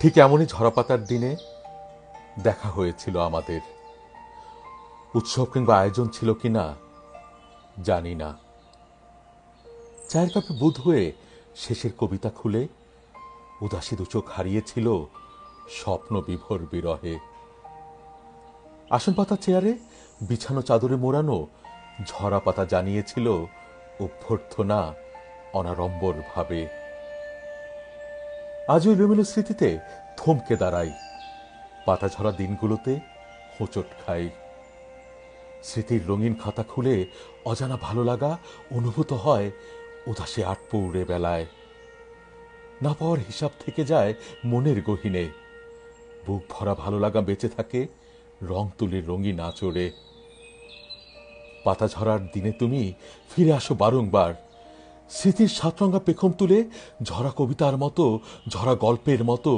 ঠিক এমনই ঝরাপাতার দিনে দেখা হয়েছিল আমাদের। উৎসব কিংবা আয়োজন ছিল কিনা জানি না। চায়ের কাপে বুধ হয়ে শেষের কবিতা খুলে উদাসী দু চোখ হারিয়েছিল স্বপ্ন বিভোর বিরহে। আসন পাতা চেয়ারে বিছানো চাদরে মোড়ানো ঝরা পাতা জানিয়েছিল অভ্যর্থনা অনাড়ম্বর ভাবে আজ ওই এলোমেলো স্মৃতিতে থমকে দাঁড়াই। পাতা ঝরা দিনগুলোতে হোঁচট খাই। স্মৃতির রঙিন খাতা খুলে অজানা ভালো লাগা অনুভূত হয় উদাসে আট পৌড়ে বেলায়। না পাওয়ার হিসাব থেকে যায় মনের গহিনে। বুক ভরা ভালো লাগা বেঁচে থাকে রং তুলে রঙিন আচড়ে। পাতা ঝরার দিনে তুমি ফিরে আসো বারংবার। স্মৃতির সাতরঙ্গা পেখম তুলে ঝরা কবিতার মতো ঝরা গল্পের মতো